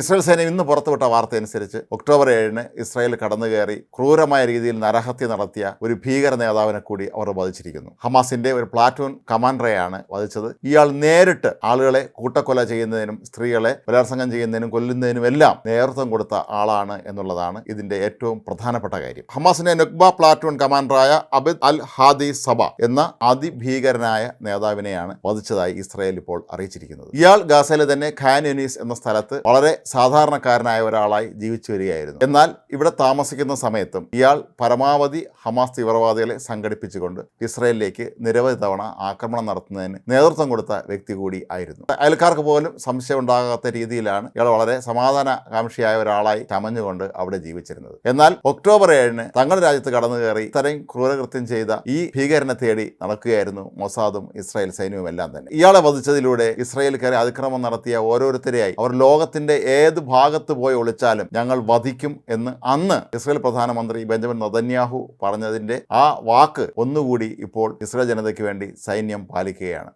Israel സൈന്യം ഇന്ന് പുറത്തുവിട്ട വാർത്ത അനുസരിച്ച് ഒക്ടോബർ ഏഴിന് ഇസ്രായേൽ കടന്നു കയറി ക്രൂരമായ രീതിയിൽ നരഹത്യ നടത്തിയ ഒരു ഭീകര നേതാവിനെ കൂടി അവർ വധിച്ചിരിക്കുന്നു. ഹമാസിന്റെ ഒരു പ്ലാറ്റൂൺ കമാൻഡറെയാണ് വധിച്ചത്. ഇയാൾ നേരിട്ട് ആളുകളെ കൂട്ടക്കൊല ചെയ്യുന്നതിനും സ്ത്രീകളെ ബലാത്സംഗം ചെയ്യുന്നതിനും കൊല്ലുന്നതിനും എല്ലാം നേതൃത്വം കൊടുത്ത ആളാണ് എന്നുള്ളതാണ് ഇതിന്റെ ഏറ്റവും പ്രധാനപ്പെട്ട കാര്യം. ഹമാസിന്റെ നുക്ബ പ്ലാറ്റൂൺ കമാൻഡറായ അബിദ് അൽ ഹാദി സബ എന്ന അതിഭീകരനായ നേതാവിനെയാണ് വധിച്ചതായി ഇസ്രായേൽ ഇപ്പോൾ അറിയിച്ചിരിക്കുന്നത്. ഇയാൾ ഗാസയിലെ തന്നെ ഖാൻ യുനീസ് എന്ന സ്ഥലത്ത് വളരെ സാധാരണക്കാരനായ ഒരാളായി ജീവിച്ചു വരികയായിരുന്നു. എന്നാൽ ഇവിടെ താമസിക്കുന്ന സമയത്തും ഇയാൾ പരമാവധി ഹമാസ് തീവ്രവാദികളെ സംഘടിപ്പിച്ചുകൊണ്ട് ഇസ്രയേലിലേക്ക് നിരവധി തവണ ആക്രമണം നടത്തുന്നതിന് നേതൃത്വം കൊടുത്ത വ്യക്തി കൂടി ആയിരുന്നു. അയൽക്കാർക്ക് പോലും സംശയം ഉണ്ടാകാത്ത രീതിയിലാണ് ഇയാൾ വളരെ സമാധാനകാംക്ഷിയായ ഒരാളായി ചമഞ്ഞുകൊണ്ട് അവിടെ ജീവിച്ചിരുന്നത്. എന്നാൽ ഒക്ടോബർ ഏഴിന് തങ്ങളുടെ രാജ്യത്ത് കടന്നു കയറി ഇത്രയും ക്രൂരകൃത്യം ചെയ്ത ഈ ഭീകരനെ തേടി നടക്കുകയായിരുന്നു മൊസാദും ഇസ്രായേൽ സൈന്യവും എല്ലാം തന്നെ. ഇയാളെ വധിച്ചതിലൂടെ ഇസ്രായേൽക്കാരെ അതിക്രമം നടത്തിയ ഓരോരുത്തരെയായി അവർ ലോകത്തിന്റെ ഏത് ഭാഗത്ത് പോയി ഒളിച്ചാലും ഞങ്ങൾ വധിക്കും എന്ന് അന്ന് ഇസ്രയേൽ പ്രധാനമന്ത്രി ബെഞ്ചമിൻ നദന്യാഹു പറഞ്ഞതിന്റെ ആ വാക്ക് ഒന്നുകൂടി ഇപ്പോൾ ഇസ്രയേൽ ജനതയ്ക്ക് വേണ്ടി സൈന്യം പാലിക്കുകയാണ്.